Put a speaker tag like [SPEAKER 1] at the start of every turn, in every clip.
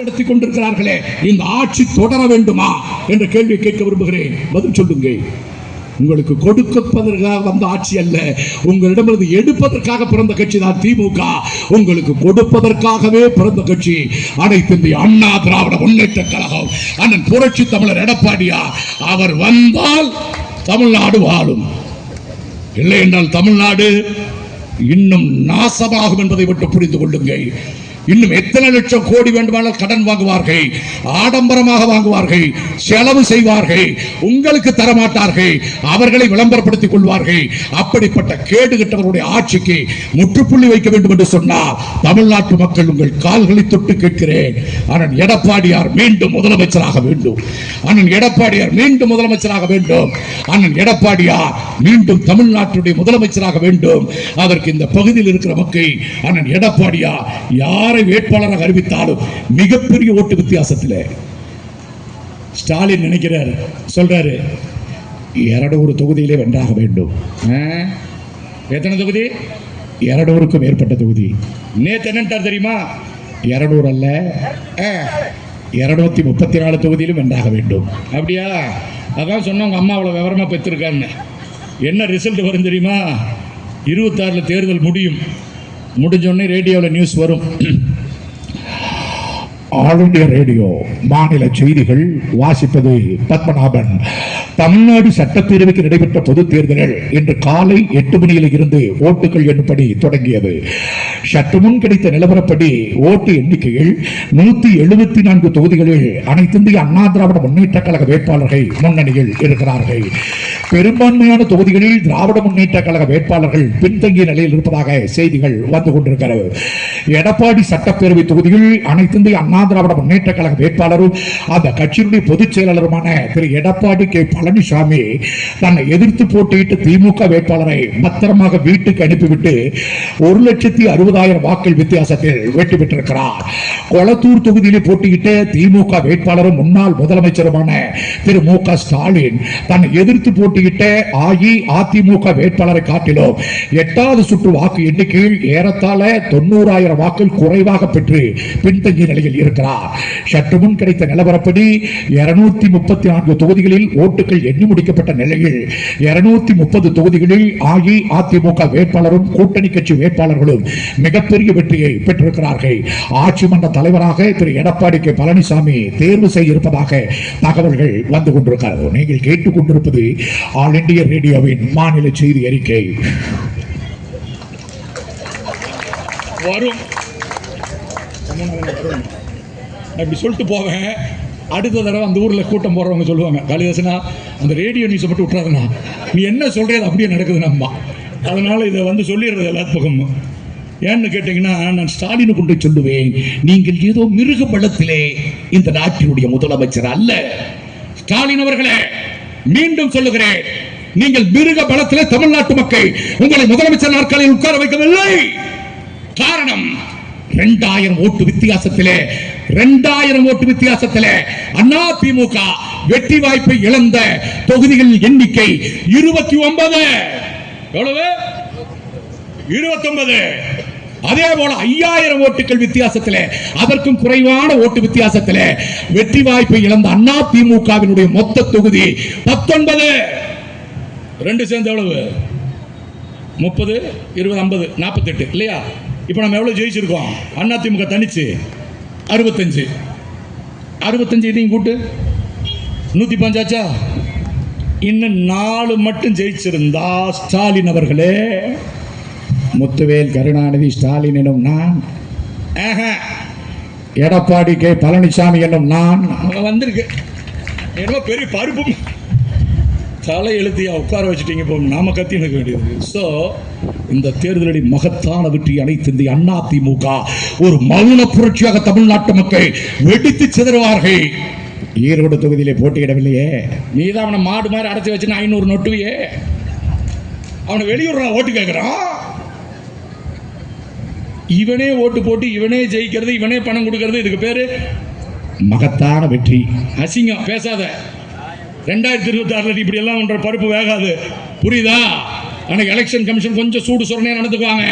[SPEAKER 1] நடத்திக் கொண்டிருக்கிறார்களே இந்த ஆட்சி தொடர வேண்டுமா என்ற கேள்வியை கேட்க விரும்புகிறேன். பதில் சொல்லுங்க உங்களுக்கு கொடுக்கப்பதற்காக வந்த ஆட்சி அல்ல உங்களிடமிருந்து எடுப்பதற்காக பிறந்த கட்சி தான் திமுக. உங்களுக்கு கொடுப்பதற்காகவே பிறந்த கட்சி. அனைத்து இந்திய அண்ணா திராவிட முன்னேற்ற கழகம் அண்ணன் புரட்சி தமிழர் எடப்பாடியார் அவர் வந்தால் தமிழ்நாடு வாழும். இல்லை என்றால் தமிழ்நாடு இன்னும் நாசமாகும் என்பதை விட்டு புரிந்து கொள்ளுங்கள். இன்னும் எத்தனை லட்சம் கோடி வேண்டுமானால் கடன் வாங்குவார்கள் ஆடம்பரமாக வாங்குவார்கள் செலவு செய்வார்கள் உங்களுக்கு தரமாட்டார்கள் அவர்களை விளம்பரப்படுத்திக் கொள்வார்கள். அப்படிப்பட்ட கேடு கெட்டவருடைய ஆட்சிக்கு முற்றுப்புள்ளி வைக்க வேண்டும் என்று சொன்னார் தமிழ்நாட்டு மக்கள் உங்கள் கால்களை தொட்டு கேட்கிறேன். அண்ணன் எடப்பாடியார் மீண்டும் முதலமைச்சராக வேண்டும். அண்ணன் எடப்பாடியார் மீண்டும் முதலமைச்சராக வேண்டும். அண்ணன் எடப்பாடியார் மீண்டும் தமிழ்நாட்டுடைய முதலமைச்சராக வேண்டும். அதற்கு இந்த பகுதியில் இருக்கிற மக்கள் அண்ணன் எடப்பாடியார் யார் வேட்பாளராக அறிவித்தாலும் மிகப்பெரிய ஓட்டு வித்தியாசத்தில் ஸ்டாலின் நினைக்கிறார் சொல்றாரு இரடூர் தொகுதியிலே வென்றாக வேண்டும். எத்தனை தொகுதி? இரடூருக்கும் மேற்பட்ட தொகுதி. நேற்று என்னன்ட்டார் தெரியுமா? இரடூர் அல்ல. இரநூத்தி முப்பத்தி நாலு தொகுதியிலும் வென்றாக வேண்டும். அப்படியா? அதான் சொன்ன உங்க அம்மா அவ்வளோ விவரமா பெற்றிருக்காங்க என்ன ரிசல்ட் வரும் தெரியுமா? இருபத்தாறில் தேர்தல் முடியும். முடிஞ்சோடனே ரேடியோவில் நியூஸ் வரும். ஆல் இண்டியா ரேடியோ மாநில செய்திகள் வாசிப்பது பத்மநாபன். தமிழ்நாடு சட்டப்பேரவைக்கு நடைபெற்ற பொதுத் தேர்தலில் இன்று காலை எட்டு மணியில் இருந்து ஓட்டுகள் எண்ணும்படி தொடங்கியது. சற்று முன் கிடைத்த நிலவரப்படி ஓட்டு எண்ணிக்கையில் நூத்தி எழுபத்தி நான்கு தொகுதிகளில் அனைத்திந்திய அண்ணா திராவிட முன்னேற்ற கழக வேட்பாளர்கள் முன்னணியில் இருக்கிறார்கள். பெரும்பான்மையான தொகுதிகளில் திராவிட முன்னேற்ற கழக வேட்பாளர்கள் பின்தங்கிய நிலையில் இருப்பதாக செய்திகள் வந்து கொண்டிருக்கிறது. எடப்பாடி சட்டப்பேரவை தொகுதியில் அனைத்திந்திய அண்ணா திராவிட முன்னேற்ற கழக வேட்பாளரும் அந்த கட்சியினுடைய பொதுச் செயலாளருமான திரு எடப்பாடி கே. பழனிசாமி தன்னை எதிர்த்து போட்டியிட்டு திமுக வேட்பாளரை பத்திரமாக வீட்டுக்கு அனுப்பிவிட்டு ஒரு லட்சத்தி அறுபதாயிரம் வாக்கள் வித்தியாசத்தில் வெற்றி பெற்றிருக்கிறார் கொளத்தூர் தொகுதியிலே போட்டியிட்ட திமுக வேட்பாளரும் முன்னாள் முதலமைச்சருமான திரு மு க ஸ்டாலின் தன்னை எதிர்த்து போட்டி போட்டியிட்ட அஇஅதிமுக வேட்பாளரை காட்டிலும் எட்டாவது சுற்று வாக்கு எண்ணிக்கையில் ஏறத்தாழ தொண்ணூறாயிரம் வாக்கள் குறைவாக பெற்று பின்தங்கிய நிலையில் இருக்கிறார். சற்று முன் கிடைத்த நிலவரப்படி இருநூத்தி முப்பத்தி நான்கு தொகுதிகளில் ஓட்டுகள் எண்ணி முடிக்கப்பட்ட நிலையில் இருநூத்தி முப்பது தொகுதிகளில் அஇஅதிமுக வேட்பாளரும் கூட்டணி கட்சி வேட்பாளர்களும் மிகப்பெரிய வெற்றியை பெற்றிருக்கிறார்கள். ஆட்சி மன்ற தலைவராக திரு எடப்பாடி கே. பழனிசாமி தேர்வு செய்ய இருப்பதாக தகவல்கள் வந்து கொண்டிருக்கிறது. நீங்கள் கேட்டுக்கொண்டிருப்பது ஆல் இந்திய ரேடியோவின் மாநில செய்தி அறிக்கை. வரும். இப்படி சொல்லிட்டு போவேன். அடுத்த தடவை அந்த ஊரில் கூட்டம் போடுறவங்க சொல்லுவாங்க காளிதாசனா அந்த ரேடியோ நியூஸை மட்டும் விட்டுறாதுண்ணா. நீ என்ன சொல்கிறது அப்படியே நடக்குது அம்மா. அதனால் இதை வந்து சொல்லிடுறது எல்லா பக்கமும் ஏன்னு கேட்டிங்கன்னா நான் ஸ்டாலினு கொண்டு சொல்லுவேன் நீங்கள் ஏதோ மிருக பலத்திலே இந்த நாட்டினுடைய முதலமைச்சர் அல்ல. ஸ்டாலின் அவர்களே மீண்டும் சொல்லுகிறேன். நீங்கள் மிருக பலத்திலே தமிழ்நாட்டு மக்கள் உங்களை முதலமைச்சர் நாற்காலியில் உட்கார வைக்கவில்லை. காரணம் இரண்டாயிரம் ஓட்டு வித்தியாசத்திலே இரண்டாயிரம் ஓட்டு வித்தியாசத்திலே அண்ணா திமுக வெற்றி வாய்ப்பை இழந்த தொகுதிகளின் எண்ணிக்கை இருபத்தி ஒன்பது. எவ்வளவு? இருபத்தி ஒன்பது அதே போல ஐயாயிரம் ஓட்டுகள் வித்தியாசத்திலே அதற்கும் குறைவான ஓட்டு வித்தியாசத்தில் வெற்றி வாய்ப்பை இழந்த அண்ணா திமுகவினுடைய மொத்த தொகுதி பத்தொன்பது. ரெண்டு சேர்ந்த எவ்வளவு? முப்பது இருபது ஐம்பது நாற்பத்தெட்டு இல்லையா? இப்போ நம்ம எவ்வளோ ஜெயிச்சிருக்கோம்? அண்ணா திமுக தனிச்சு அறுபத்தஞ்சு. அறுபத்தஞ்சு இதையும் கூட்டு. நூற்றி பஞ்சாச்சா இன்னும் நாலு மட்டும் ஜெயிச்சிருந்தா ஸ்டாலின் அவர்களே முத்துவேல் கருணாநிதி ஸ்டாலின் எனும் நான். ஆஹா, எடப்பாடி கே பழனிசாமி என்னும் நான். வந்திருக்கு. என்னமோ பெரிய பருப்பு தலை எழுத்தியா உட்கார வச்சுட்டீங்க இப்போ நாம கத்தி நிற்க வேண்டியது. ஸோ இந்த தேர்தலில் மகத்தான வெற்றி அனைத்து இந்திய அண்ணா திமுக. ஒரு மௌன புரட்சியாக தமிழ்நாட்டு மக்கள் வெடித்து சிதறுவார்கள். ஈரோடு தொகுதியிலே போட்டியிடவில்லையே. நீ தான் அவனை மாடு மாதிரி அடைச்சி வச்சுன்னு ஐநூறு நொட்டுவியே. அவனை வெளியூர் ஓட்டு கேட்குறான் இவனே ஓட்டு போட்டு இவனே ஜெயிக்கிறது இவனே பணம் கொடுக்கறது இதுக்கு பேரு மகத்தான வெற்றி. அசிங்கம். பேசாத. ரெண்டாயிரத்தி இருபத்தி ஆறுல இப்படி எல்லாம் ஒன்ற பருப்பு வேகாது. புரியுதா? அன்னைக்கு எலெக்ஷன் கமிஷன் கொஞ்சம் சூடு சொரணே நடந்துக்குவாங்க.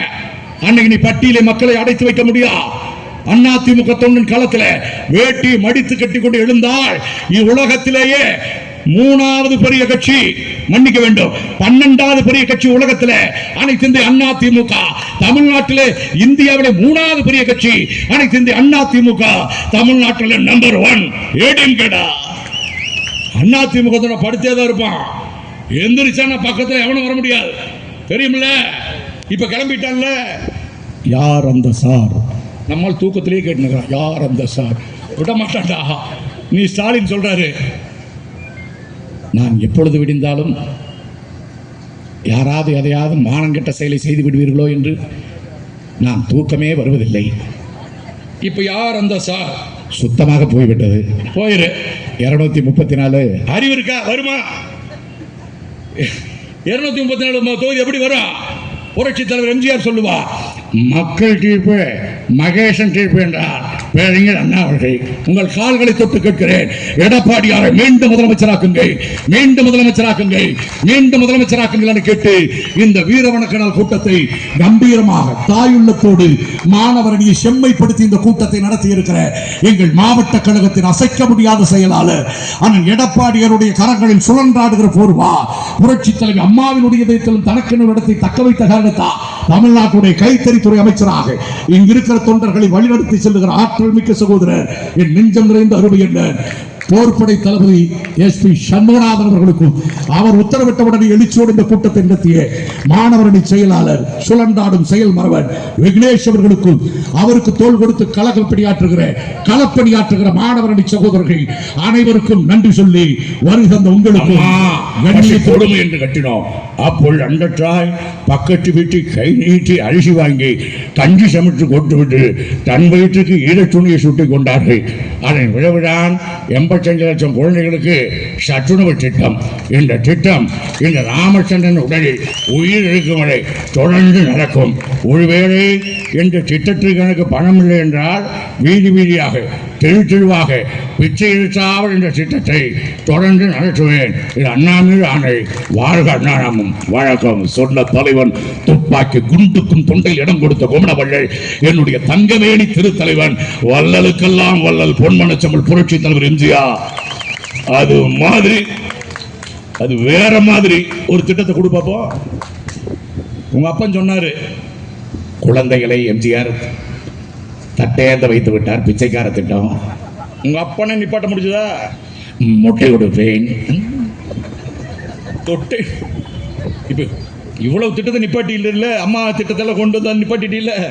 [SPEAKER 1] அன்னைக்கு நீ பட்டியலை மக்களை அடைத்து வைக்க முடியும் அதிமுக தொண்டன் களத்தில் வேட்டி மடித்து கட்டிக்கொண்டு எழுந்தால் இவ்வுலகத்திலேயே மூணாவது பெரிய கட்சி மன்னிக்க வேண்டும். பன்னெண்டாவது பெரிய கட்சி உலகத்தில் அனைத்து இந்திய அண்ணா திமுக. தமிழ்நாட்டில் இந்தியாவில மூணாவது பெரிய கட்சி அனைத்து இந்திய அண்ணா திமுக. தமிழ்நாட்டில் நம்பர் ஒன் ஏடிஎம் கேடா அண்ணா திமுக படுத்தே தான் இருப்பான். எந்திரிச்சான பக்கத்தில் எவனும் வர முடியாது. தெரியுமில்ல? இப்ப கிளம்பிட்டான்ல? யார் அந்த சார்? நம்மால் தூக்கத்திலேயே கேட்டுக்கிறான் யார் அந்த சார்? விட மாட்டான்டா நீ ஸ்டாலின் சொல்றாரு. நான் எப்பொழுது விடிந்தாலும் யாராவது எதையாவது மானங்கெட்ட செயலை செய்து விடுவீர்களோ என்று நாம் தூக்கமே வருவதில்லை. இப்போ யார் அந்த சார் சுத்தமாக போய்விட்டது? போயிரு. இருநூத்தி முப்பத்தி நாலு. அறிவு இருக்கா? வருமா? இருநூத்தி முப்பத்தி நாலு தொகுதி எப்படி வரும்? புரட்சி தலைவர் எம்ஜிஆர் சொல்லுவா மக்கள் தீர்ப்பு மகேசன் தீர்ப்பு என்றார் பேரறிஞர் அண்ணா அவர்கள் உங்கள் கால்களை தொட்டு கேட்கிறேன். எடப்பாடியாரை மீண்டும் முதலமைச்சராக்குங்கள் மீண்டும் முதலமைச்சராக்குங்கள் மீண்டும் முதலமைச்சராக்குங்கள் என்று கேட்டு இந்த வீரவணக்க கூட்டத்தை கம்பீரமாக தாயுள்ளத்தோடு மாணவரணியை செம்மைப்படுத்தி இந்த கூட்டத்தை நடத்தி இருக்கிற எங்கள் மாவட்ட கழகத்தின் அசைக்க முடியாத செயலாளர் அண்ணன் எடப்பாடியாருடைய கரங்களில் சுழன்றாடுகிற போர்வா புரட்சி தலைவி அம்மாவினுடைய இதயத்திலும் தனக்கென இடத்தை தக்க வைத்த காரணத்தா தமிழ்நாட்டுடைய கைத்தறித்துறை அமைச்சராக இங்கு இருக்கிற தொண்டர்களை வழிநடத்தி செல்லுகிற ஆற்றல் மிக்க சகோதரர். என் நெஞ்சம் நிறைந்த அருமை என்ன? போர்ப்படை தளபதி எஸ் பி சண்முகநாதன் அவர்களுக்கும் அவர் உத்தரவிட்டவுடனே எழுச்சியோடு இந்த கூட்டத்தை நடத்திய மாணவரணி செயலாளர் சுழன்றாடும் செயல் மரவன் விக்னேஷ் அவர்களுக்கும் அவருக்கு தோள் கொடுத்து களப்பணியாற்றுகிற களப்பணியாற்றுகிற மாணவரணி சகோதரர்கள் அனைவருக்கும் நன்றி சொல்லி வருகின்ற உங்களுக்கும் கண்ணிய கொடுமை என்று கட்டினோம். அப்பொழுது அண்டற்றாய் பக்கத்து வீட்டு கை நீட்டி அரிசி வாங்கி கஞ்சி சமைத்து கொண்டு விட்டு தன் வயிற்றுக்கு ஈரத் துணியை சுட்டிக் கொண்டார்கள். அதன் விழவிடான் முப்பத்தஞ்சு லட்சம் குழந்தைகளுக்கு சத்துணவு திட்டம். இந்த திட்டம் இந்த ராமச்சந்திரன் உடலில் உயிர் இருக்கும் வரை தொடர்ந்து நடக்கும். ஒருவேளை இந்த திட்டத்திற்கு எனக்கு பணம் இல்லை என்றால் வீதி வீதியாக தெரு தெளிவாக பிச்சை எடுத்தாமல் என்ற திட்டத்தை தொடர்ந்து நடத்துவேன். இது அண்ணாமீது ஆணை. வாழ்க அண்ணாமம் வழக்கம் சொன்ன தலைவன் துப்பாக்கி குண்டுக்கும் தொண்டையில் இடம் கொடுத்த கோமணவள்ளல் என்னுடைய தங்கவேணி திருத்தலைவன் வள்ளலுக்கெல்லாம் வள்ளல் பொன்மனச்சமல் புரட்சி தலைவர் எம்ஜிஆர். அது மாதிரி அது வேற மாதிரி ஒரு திட்டத்தை கொடுப்பாப்போ உங்க அப்பன் சொன்னாரு குழந்தைகளை எம்ஜிஆர் தட்டையந்த வைத்து விட்டார் பிச்சைக்கார திட்டம். உங்க அப்பனை நிப்பாட்ட முடிஞ்சதா? முட்டை கொடுப்பேன். தொட்டை. இப்ப இவ்வளவு திட்டத்தை நிப்பாட்டி இல்ல அம்மா திட்டத்தெல்லாம் கொண்டு வந்தா நிப்பாட்டிட்டு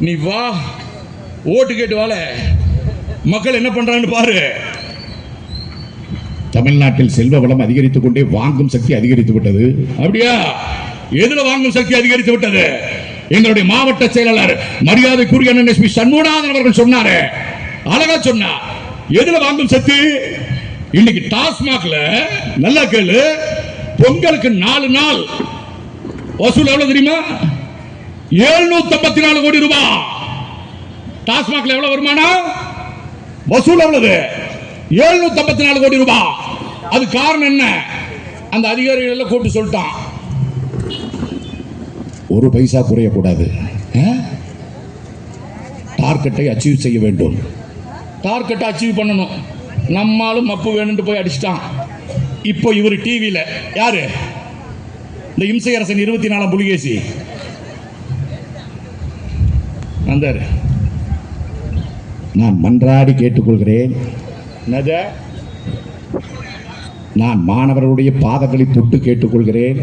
[SPEAKER 1] நீ வா ஓட்டு கேட்டு வாழ. மக்கள் என்ன பண்றாங்கன்னு பாரு. தமிழ்நாட்டில் செல்வ வளம் அதிகரித்துக் கொண்டே வாங்கும் சக்தி அதிகரித்து விட்டது. அப்படியா? எதுல வாங்கும் சக்தி அதிகரித்து விட்டது? எங்களுடைய மாவட்ட செயலாளர் மரியாதைக்குரிய அண்ணன் சண்முகநாதன் அவர்கள் சொன்னாரு. அழகா சொன்னார் எதுல வாங்கும் சக்தி இன்னைக்கு டாஸ்மாக்ல நல்லா கேளு பொங்கலுக்கு நாலு நாள். வசூல் எவ்வளவு தெரியுமா? எழுநூத்தி ஐம்பத்தி நாலு கோடி ரூபாய் டாஸ்மாக்ல எவ்வளவு வருமானம்? வசூல் எவ்வளவு? எழுநூத்தி ஐம்பத்தி நாலு கோடி ரூபாய் அது காரணம் என்ன? அந்த அதிகாரிகள் எல்லாம் கூப்பிட்டு சொல்லிட்டான். ஒரு பைசா குறையக்கூடாது. டார்கெட்டை அச்சீவ் செய்ய வேண்டும். டார்கெட்டை அச்சீவ் பண்ணணும். நம்மாலும் மப்பு வேணும்னு போய் அடிச்சிட்டான். இப்போ இவர் டிவியில் யாரு? இந்த இம்சையரசன் இருபத்தி நாலாம் புலிகேசி. வந்தாரு. நான் மன்றாடி கேட்டுக்கொள்கிறேன். நான் மாணவர்களுடைய பாதங்களை தொட்டு கேட்டுக்கொள்கிறேன்.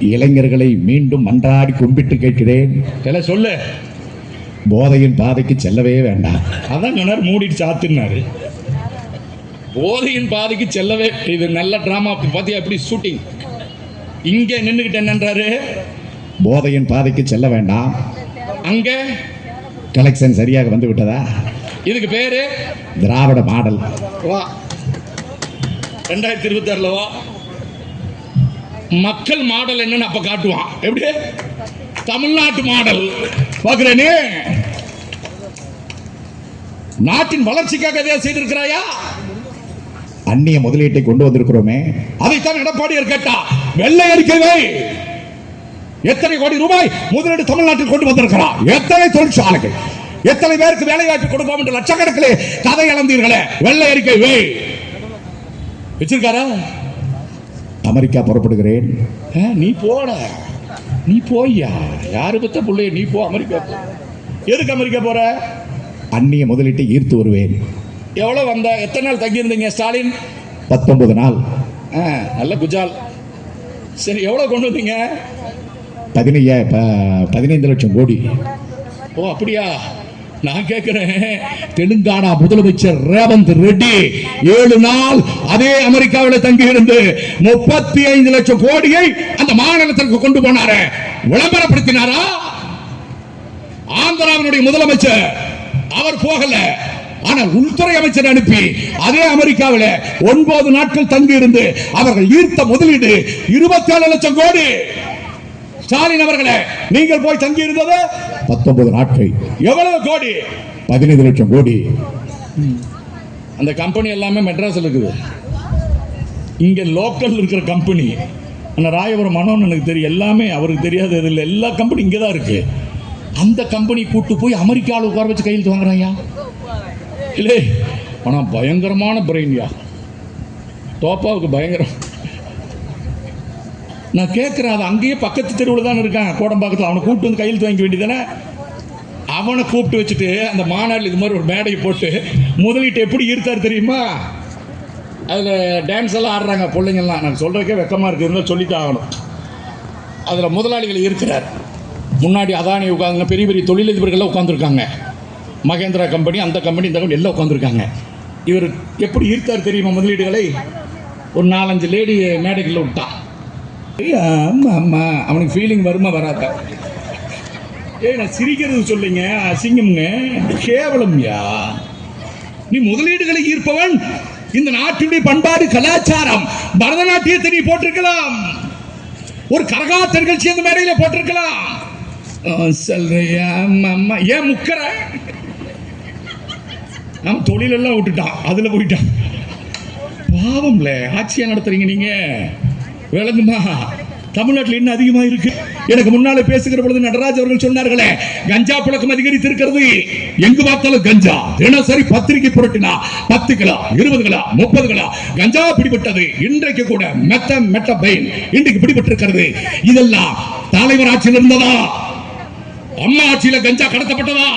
[SPEAKER 1] இளைஞர்களை மீண்டும் மன்றாடி கும்பிட்டு கேட்கிறேன். எல்லாம் சொல்லு. போதையின் பாதைக்கு செல்லவே வேண்டாம். அதான் சொன்னார் மூடிட்டு சாத்துனாரு. போதையின் பாதைக்கு செல்லவே இது நல்ல டிராமா பாத்தியா எப்படி ஷூட்டிங் இங்க நின்றுகிட்டு என்னன்றாரு போதையின் பாதைக்கு செல்ல வேண்டாம். அங்க? கலெக்ஷன் சரியாக வந்து விட்டதா? இதுக்கு பேரு? திராவிட மாடல். வா. ரெண்டாயிரத்தி இருபத்தி ஆறுல வா. மக்கள் மாடல் என்னன்னு அப்ப காட்டுவான். எப்படி? தமிழ்நாட்டு மாடல். பாக்குறேனே நாட்டின் வளர்ச்சிக்காக எதையா செய்திருக்கிறாயா? அந்நிய முதலீட்டை கொண்டு வந்திருக்கிறோமே. அதைத்தான் எடப்பாடியார் கேட்டா. வெள்ளை அறிக்கைவை எத்தனை கோடி ரூபாய் முதலீடு தமிழ்நாட்டில் கொண்டு வந்திருக்கிறார்? எத்தனை தொழிற்சாலைகள்? எத்தனை பேருக்கு வேலை வாய்ப்பு கொடுப்போம் என்று லட்சக்கணக்கில் கதை இழந்தீர்களே. வெள்ளை அறிக்கை வே. வச்சிருக்காரா? அமெரிக்கா புறப்படுகிறேன். நீ போட. நீ போய்யா. யாரு பத்த பிள்ளைய நீ போ அமெரிக்கா போ. எதுக்கு அமெரிக்கா போற?
[SPEAKER 2] அந்நிய முதலீட்டை ஈர்த்து வருவேன்.
[SPEAKER 1] எவ்வளவு வந்த? எத்தனை நாள் தங்கி இருந்தீங்க ஸ்டாலின்?
[SPEAKER 2] பத்தொன்பது நாள்.
[SPEAKER 1] ஆ, நல்ல குஜால். சரி எவ்வளவு கொண்டு வந்தீங்க?
[SPEAKER 2] பதினைய பதினைந்து லட்சம் கோடி.
[SPEAKER 1] ஓ அப்படியா? நான் கேட்கிறேன். தெலுங்கானா முதலமைச்சர் ரேவந்த் ரெட்டி ஏழு நாள் அதே அமெரிக்காவில் தங்கி இருந்து முப்பத்தி ஐந்து லட்சம் கோடியை அந்த மாநிலத்திற்கு கொண்டு போனாரு. விளம்பரப்படுத்தினாரா? ஆந்திராவினுடைய முதலமைச்சர் அவர் போகல. ஆனால் உள்துறை அமைச்சர் அனுப்பி அதே அமெரிக்காவில் ஒன்பது நாட்கள் தங்கி இருந்து அவர்கள் ஈர்த்த முதலீடு இருபத்தி ஏழு லட்சம் கோடி. ஸ்டாலின் அவர்களே நீங்கள் போய் தங்கி இருந்தது
[SPEAKER 2] பத்தொன்பது நாட்கள்.
[SPEAKER 1] எவ்வளவு கோடி?
[SPEAKER 2] பதினைந்து லட்சம் கோடி.
[SPEAKER 1] அந்த கம்பெனி எல்லாமே மெட்ராஸில் இருக்குது. இங்கே லோக்கல் இருக்கிற கம்பெனி அந்த ராயபுரம் மனோன்னு எனக்கு தெரியும். எல்லாமே அவருக்கு தெரியாது இதில் எல்லா கம்பெனி இங்கே தான் இருக்கு. அந்த கம்பெனி கூட்டு போய் அமெரிக்காவில் உட்கார வச்சு கையெழுத்து வாங்குறாயா இல்லை ஆனால் பயங்கரமான பிரெயின்யா தோப்பாவுக்கு பயங்கரம். நான் கேட்குறேன் அது அங்கேயே பக்கத்து தெருவில் தான் இருக்கான் கோடம்பாக்கத்தில். அவனை கூப்பிட்டு வந்து கையெழுத்து வாங்கிக்க வேண்டியதானே அவனை கூப்பிட்டு வச்சுட்டு அந்த மாநாட்டில் இது மாதிரி ஒரு மேடையை போட்டு முதலீட்டு எப்படி ஈர்த்தார் தெரியுமா? அதில் டான்ஸ் எல்லாம் ஆடுறாங்க பிள்ளைங்கள்லாம். நான் சொல்கிறதுக்கே வெக்கமாக இருக்குது இருந்தால் சொல்லித்தான் ஆகணும். அதில் முதலாளிகள் இருக்கிறார். முன்னாடி அதானி உட்காந்துங்க பெரிய பெரிய தொழிலதிபர்கள்லாம் உட்காந்துருக்காங்க மகேந்திரா கம்பெனி அந்த கம்பெனி இந்த கம்பெனி எல்லாம் உட்காந்துருக்காங்க இவர் எப்படி ஈர்த்தார் தெரியுமா முதலீடுகளை? ஒரு நாலஞ்சு லேடி மேடைகளில் விட்டான். ஆமாம் ஆமாம் அவனுக்கு ஃபீலிங் வருமா வராதா? ஏய் நான் சிரிக்கிறது சொல்லுங்க அசிங்கம்ங்க. கேவலம்யா. நீ முதலீடுகளை ஈர்ப்பவன். இந்த நாட்டினுடைய பண்பாடு கலாச்சாரம். பரதநாட்டியத்தை நீ போட்டிருக்கலாம். ஒரு கரகாத்த நிகழ்ச்சி அந்த மேடையில போட்டிருக்கலாம். சொல்றியா அம்மா ஏன் முக்கற? நாம் தொழிலெல்லாம் விட்டுட்டான். அதுல போயிட்டான். பாவம்ல ஆட்சியா நடத்துறீங்க நீங்க. விளங்குமா? தமிழ்நாட்டில் என்ன அதிகமா இருக்கு? எனக்கு முன்னாலே பேசுகிற பொழுது நடராஜ் அவர்கள் சொன்னார்களே கஞ்சா புழக்கம் அதிகரித்து இருக்கிறது எங்கு பார்த்தாலும் கஞ்சா. தினசரி பத்திரிகை புரட்டினா பத்து கிலோ இருபது கிலோ முப்பது கிலோ. கஞ்சா பிடிபட்டது இன்றைக்கு கூட மெத்த மெட்ட பைன் இன்றைக்கு பிடிபட்டிருக்கிறது. இதெல்லாம் தலைவர் ஆட்சியில் இருந்ததா? அம்மா ஆட்சியில கஞ்சா கடத்தப்பட்டதா?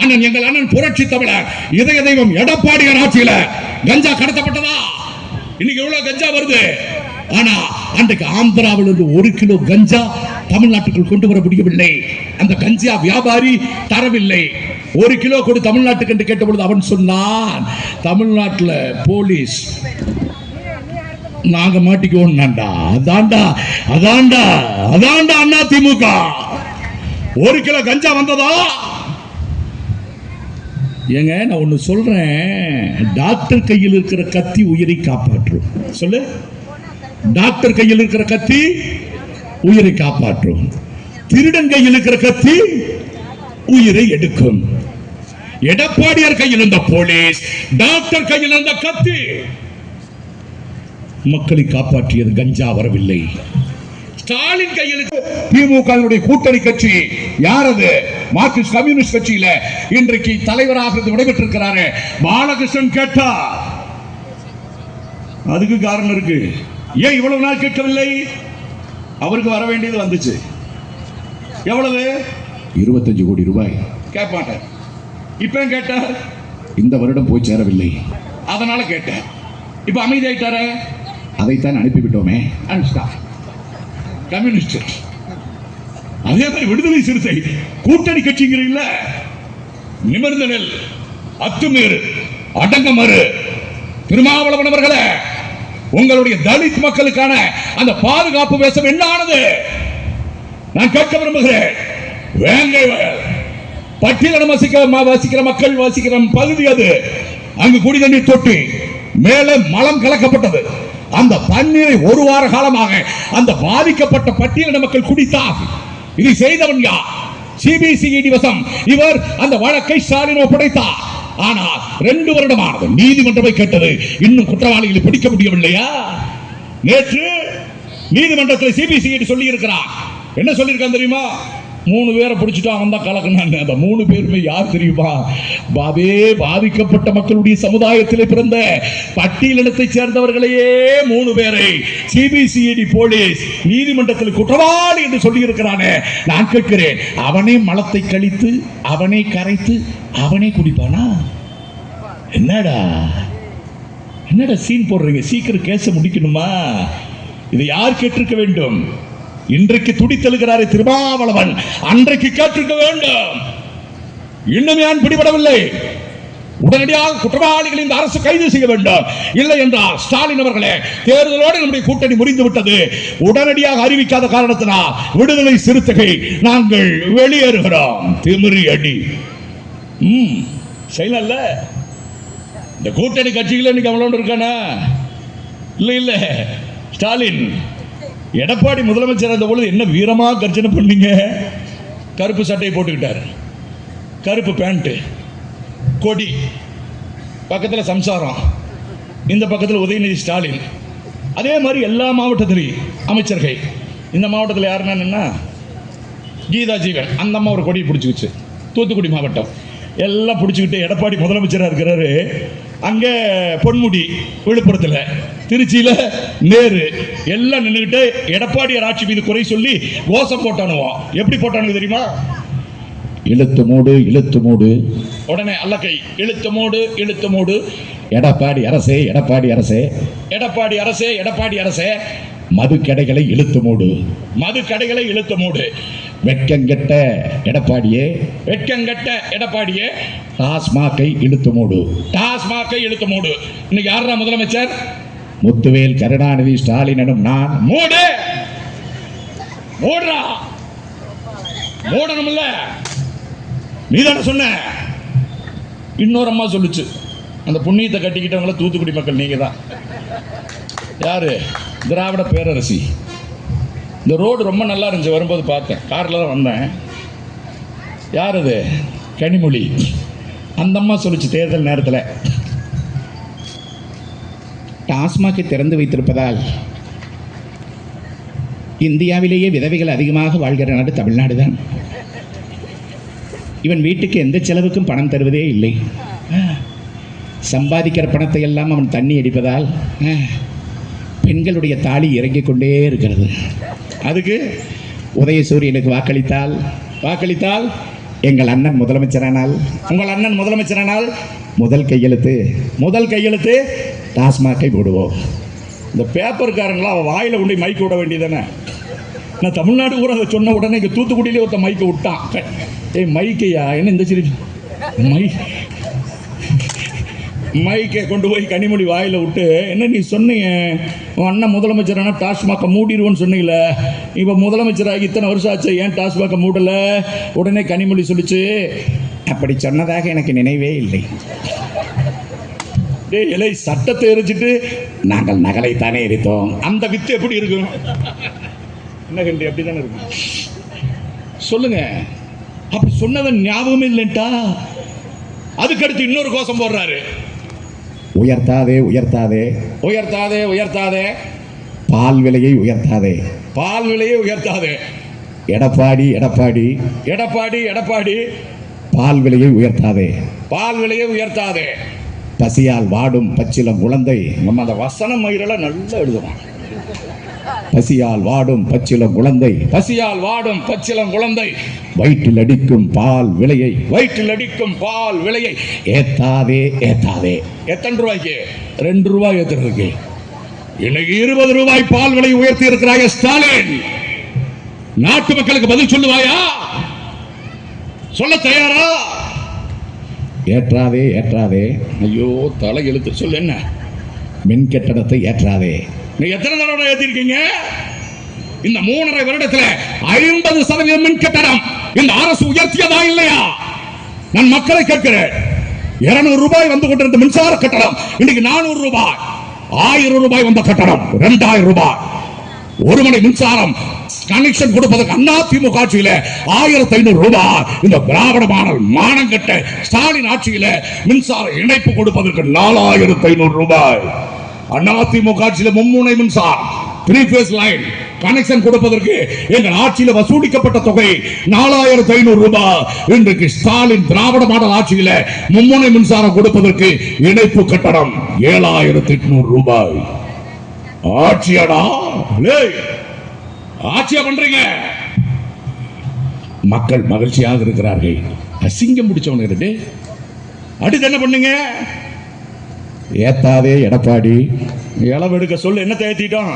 [SPEAKER 1] அண்ணன் எங்கள் அண்ணன் புரட்சி தமிழர் இதய தெய்வம் எடப்பாடியார் ஆட்சியில கஞ்சா கடத்தப்பட்டதா? இன்னைக்கு எவ்வளவு கஞ்சா வருது? ஆனா அன்றைக்கு ஆந்திராவில் இருந்து ஒரு கிலோ கஞ்சா தமிழ்நாட்டுக்குள் கொண்டு வர முடியவில்லை. அந்த கஞ்சா வியாபாரி தரவில்லை. ஒரு கிலோ கொடு தமிழ்நாட்டுக்கு என்று கேட்டபொழுது அவன் சொன்னான் தமிழ்நாட்டுல போலீஸ் நாங்க மாட்டிக்குவோம் அதான்டா அதான்டா அதான்டா அண்ணா திமுக. ஒரு கிலோ கஞ்சா வந்ததா? ஏங்க நான் ஒன்று சொல்றேன் டாக்டர் கையில் இருக்கிற கத்தி உயிரை காப்பாற்றும். சொல்லு. டாக்டர் கையில் இருக்கிற கத்தி உயிரை காப்பாற்றும். திருடன் கையில் இருக்கிற கத்தி உயிரை எடுக்கும். எடப்பாடியார் கையில் இருந்த போலீஸ் டாக்டர் கையில் இருந்த கத்தி மக்களை காப்பாற்றியது கஞ்சா வரவில்லை. ஸ்டாலின் கையில் திமுக கூட்டணி கட்சி. யாரது மார்க்சிஸ்ட் கம்யூனிஸ்ட் கட்சியில இன்றைக்கு தலைவராக இருந்து விடைபெற்றிருக்கிறாரு. பாலகிருஷ்ணன் கேட்டா. அதுக்கு காரணம் இருக்கு. ஏன் இவ்வளவு நாள் கேட்கவில்லை? அவருக்கு வர வேண்டியது வந்துச்சு. எவ்வளவு?
[SPEAKER 2] இருபத்தஞ்சு கோடி ரூபாய்.
[SPEAKER 1] கேட்க மாட்டார். இப்ப கேட்டார்?
[SPEAKER 2] இந்த வருடம் போய் சேரவில்லை.
[SPEAKER 1] அதனால கேட்டேன். இப்ப அமைதி ஆயிட்டாரு
[SPEAKER 2] அதைத்தான் அனுப்பிவிட்டோமே.
[SPEAKER 1] கம்யூனிஸ்ட் அதே மாதிரி விடுதலை சிறுத்தை கூட்டணி கட்சிங்கிறீங்கள நிமிர்ந்த நெல். அத்துமீறு. அடங்கமறு திருமாவளவன் அவர்களே! உங்களுடைய தலித் மக்களுக்கான அந்த பாதுகாப்பு வேஷம் என்ன ஆனது நான் கேட்க விரும்புகிறேன். வேங்கை பட்டியலிடம் வசிக்கிற வசிக்கிற மக்கள் வசிக்கிற பகுதி அது. அங்கு குடி தண்ணீர் தொட்டி. மேலே மலம் கலக்கப்பட்டது. அந்த தண்ணீரை ஒரு வார காலமாக அந்த பாதிக்கப்பட்ட பட்டியலின மக்கள் குடித்தார். இதை செய்தவன் யார்? சிபிசிஇடி வசம். இவர் அந்த வழக்கை ஸ்டாலின் ஒப்படைத்தார். ஆனால் ரெண்டு வருடமானது நீதிமன்றமே கேட்டது. இன்னும் குற்றவாளிகளை பிடிக்க முடியவில்லையா? நேற்று நீதிமன்றத்தில் சிபிசிஐடி சொல்லி இருக்கிறார் என்ன சொல்லியிருக்கான் தெரியுமா? மூணு பேரை பிடிச்சிட்டு அவன் தான் கலக்குனான்னு அந்த மூணு பேருமே யார் தெரியுமா? அதே பாதிக்கப்பட்ட மக்களுடைய சமுதாயத்திலே பிறந்த பட்டியலினத்தை சேர்ந்தவர்களையே மூணு பேரை. சிபிசிஐடி போலீஸ் நீதிமன்றத்தில் குற்றவாளி என்று சொல்லியிருக்கிறானே. நான் கேட்கிறேன் அவனே மலத்தை கழித்து அவனே கரைத்து அவனே குடிப்பானா? என்னடா? என்னடா சீன் போடுறீங்க? சீக்கிரம் கேஸை முடிக்கணுமா? இதை யார் கேட்டிருக்க வேண்டும்? இன்றைக்கு துடித்தெழுகிறாரே திருமாவளவன். அன்றைக்கு கேட்டிருக்க வேண்டும். இன்னும் ஏன் பிடிபடவில்லை? உடனடியாக குற்றவாளிகளை இந்த அரசு கைது செய்ய வேண்டும். இல்லை என்றால் ஸ்டாலின் அவர்களே தேர்தலோடு நம்முடைய கூட்டணி முறிந்து விட்டது உடனடியாக அறிவிக்காத காரணத்தினால் விடுதலை சிறுத்தைகள் நாங்கள் வெளியேறுகிறோம். திமிரி அடி. ம் செய்யல இந்த கூட்டணி கட்சிகள் இன்னைக்கு அவ்வளோ இருக்கானே? இல்லை இல்லை. ஸ்டாலின் எடப்பாடி முதலமைச்சர் இருந்த பொழுது என்ன வீரமா கர்ஜனை பண்ணீங்க? கருப்பு சட்டையை போட்டுக்கிட்டார். கருப்பு பேண்ட்டு. கொடி. பக்கத்தில் சம்சாரம். இந்த பக்கத்தில் உதயநிதி ஸ்டாலின். அதே மாதிரி எல்லா மாவட்டத்திலையும் அமைச்சர்கள். இந்த மாவட்டத்தில் யாருன்னா கீதா ஜீவன். அந்த அம்மா ஒரு கொடியை பிடிச்சிக்கிச்சு. தூத்துக்குடி மாவட்டம். எல்லாம் பிடிச்சிக்கிட்டு எடப்பாடி முதலமைச்சராக இருக்கிறாரு. அங்கே பொன்முடி விழுப்புரத்தில். திருச்சியில் நேரு எல்லாம் நின்றுக்கிட்டு எடப்பாடியார் ஆட்சி மீது குறை சொல்லி கோஷம் போட்டானுவோம் எப்படி போட்டானு தெரியுமா?
[SPEAKER 2] இழுத்து மூடு இழுத்து மூடு.
[SPEAKER 1] உடனே அல்லக்கை இழுத்து மூடு இழுத்து மூடு.
[SPEAKER 2] எடப்பாடி அரசே எடப்பாடி அரசே.
[SPEAKER 1] எடப்பாடி அரசே எடப்பாடி அரசே.
[SPEAKER 2] மது கடைகளை இழுத்து மூடு.
[SPEAKER 1] மது கடைகளை இழுத்து மூடு.
[SPEAKER 2] வெட்கங்கெட்ட எடப்பாடியே.
[SPEAKER 1] வெட்கங்கட்ட எடப்பாடியே.
[SPEAKER 2] டாஸ்மாகை இழுத்து மூடு.
[SPEAKER 1] டாஸ்மாகை இழுத்து மூடு. இன்னைக்கு யாரா முதலமைச்சர்?
[SPEAKER 2] முத்துவேல் கருணாநிதி ஸ்டாலினும் நான்
[SPEAKER 1] மூடு! மூடுறா! மூடணும்ல? நீ தானே சொன்ன? இன்னொரு அம்மா சொல்லுச்சு. அந்த புண்ணியத்தை கட்டிக்கிட்டவங்கள தூத்துக்குடி மக்கள் நீங்க தான் யாரு? திராவிட பேரரசி. இந்த ரோடு ரொம்ப நல்லா இருந்துச்சு. வரும்போது பார்த்தேன். காரில் தான் வந்தேன். யார் அது? கனிமொழி. அந்த அம்மா சொல்லுச்சு தேர்தல் நேரத்தில்.
[SPEAKER 3] டாஸ்மாகை திறந்து வைத்திருப்பதால் இந்தியாவிலேயே விதவைகள் அதிகமாக வாழ்கிற நாடு தமிழ்நாடு தான் இவன் வீட்டுக்கு எந்த செலவுக்கும் பணம் தருவதே இல்லை. சம்பாதிக்கிற பணத்தை எல்லாம் அவன் தண்ணி அடிப்பதால் பெண்களுடைய தாலி இறங்கிக் கொண்டே இருக்கிறது.
[SPEAKER 1] அதுக்கு
[SPEAKER 3] உதயசூரியனுக்கு வாக்களித்தால்
[SPEAKER 1] வாக்களித்தால்
[SPEAKER 3] எங்கள் அண்ணன் முதலமைச்சரானால்
[SPEAKER 1] உங்கள் அண்ணன் முதலமைச்சரானால்
[SPEAKER 3] முதல் கையெழுத்து
[SPEAKER 1] முதல் கையெழுத்து
[SPEAKER 3] டாஸ்மாகை போடுவோம்.
[SPEAKER 1] இந்த பேப்பர்காரங்களாம் அவன் வாயில் கொண்டு மைக்கு விட வேண்டியதானே நான் தமிழ்நாடு கூட அதை சொன்ன உடனே இங்கே தூத்துக்குடியிலே ஒருத்த மைக்கை விட்டான். ஏய் மைக்கையா என்ன இந்த சிரி மை மைக்கை கொண்டு போய் கனிமொழி வாயில் விட்டு என்ன நீ சொன்னீங்க உன் அண்ணன் முதலமைச்சரானா டாஸ்மாக்கை மூடிடுவோன்னு சொன்னீங்களே இப்போ முதலமைச்சராகி இத்தனை வருஷம் ஆச்சு ஏன் டாஸ்மாக்கை மூடல? உடனே கனிமொழி சொல்லிச்சு.
[SPEAKER 3] அப்படி சொன்னதாக எனக்கு நினைவே இல்லை.
[SPEAKER 1] டேய் இலை சட்டத்தை எரிச்சிட்டு
[SPEAKER 3] நாங்கள் நகலைத்தானே எரித்தோம்.
[SPEAKER 1] அந்த வித்து எப்படி இருக்கும்? என்ன கண்டி அப்படி தானே இருக்கும்? சொல்லுங்க. அப்படி சொன்னவன் ஞாபகமே இல்லைன்ட்டா? அதுக்கடுத்து இன்னொரு கோஷம் போடுறாரு.
[SPEAKER 2] உயர்த்தாதே உயர்த்தாதே.
[SPEAKER 1] உயர்த்தாதே உயர்த்தாதே.
[SPEAKER 2] பால் விலையை உயர்த்தாதே.
[SPEAKER 1] பால் விலையை உயர்த்தாதே.
[SPEAKER 2] எடப்பாடி எடப்பாடி.
[SPEAKER 1] எடப்பாடி எடப்பாடி.
[SPEAKER 2] பால் விலையை உயர்த்தாதே.
[SPEAKER 1] பால் விலையை உயர்த்தாதே.
[SPEAKER 2] பசியால் வாடும் பச்சிலம் குழந்தை.
[SPEAKER 1] நம்ம அந்த வசன மயிரெல்லாம் நல்லா எழுதுவான்
[SPEAKER 2] பசியால் வாடும் பச்சிலம் குழந்தை.
[SPEAKER 1] பசியால் வாடும் பச்சிலம் குழந்தை.
[SPEAKER 2] வயிற்றில் அடிக்கும் பால் விலையை.
[SPEAKER 1] வயிற்றில் அடிக்கும் பால் விலையை.
[SPEAKER 2] ஏத்தாதே ஏத்தாதே.
[SPEAKER 1] எத்தனை ரூபாய்க்கு? ரெண்டு ரூபாய் ஏத்துறதுக்கு இன்னைக்கு இருபது ரூபாய் பால் விலை உயர்த்தி இருக்கிறாய ஸ்டாலின். நாட்டு மக்களுக்கு பதில் சொல்லுவாயா? சொல்ல தயாரா?
[SPEAKER 2] ஏற்றாதே ஏற்றாதே.
[SPEAKER 1] ஐயோ தலை எழுத்து சொல்லு என்ன?
[SPEAKER 2] மின் கட்டணத்தை ஏற்றாதே.
[SPEAKER 1] நீ எத்தனை தடவை ஏத்திருக்கீங்க? இந்த மூணரை வருடத்துல ஐம்பது சதவீதம் மின் கட்டணம். இந்த அரசு உயர்த்தியதா இல்லையா? நான் மக்களை கேட்கிறேன். இருநூறு ரூபாய் வந்து கொண்டிருந்த மின்சார கட்டணம். இன்னைக்கு நானூறு ரூபாய். ஆயிரம் ரூபாய் வந்த கட்டணம். இரண்டாயிரம் ரூபாய். ஒரு மணி மின்சாரம் கனெக்ஷன் கொடுப்பதற்கு அண்ணா திமுக ஆட்சியில ஆயிரத்தி ஐநூறு ரூபாய் இந்த திராவிட மானங்கட்ட ஸ்டாலின் ஆட்சியில மின்சார இணைப்பு கொடுப்பதற்கு நாலாயிரத்தி ஐநூறு ரூபாய். அண்ணா திமுக ஆட்சியில மும்முனை மின்சாரம் த்ரீ பேஸ் லைன் கனெக்ஷன் கொடுப்பதற்கு எங்கள் ஆட்சியில் வசூலிக்கப்பட்ட தொகை நாலாயிரத்தி ஐநூறு ரூபாய். இன்றைக்கு ஸ்டாலின் திராவிட மாடல் ஆட்சியில மும்முனை மின்சாரம் கொடுப்பதற்கு இணைப்பு கட்டணம் ஏழாயிரத்தி எட்நூறு ரூபாய். ஆட்சியாடா லேய், ஆட்சியா பண்றீங்க? மக்கள் மகிழ்ச்சியாக இருக்கிறார்கள். அசிங்கம் பிடிச்சவனுக்கு அடுத்து என்ன பண்ணுங்க?
[SPEAKER 2] ஏத்தாதே எடப்பாடி.
[SPEAKER 1] இளவெடுக்க சொல்லு என்ன தேத்திட்டோம்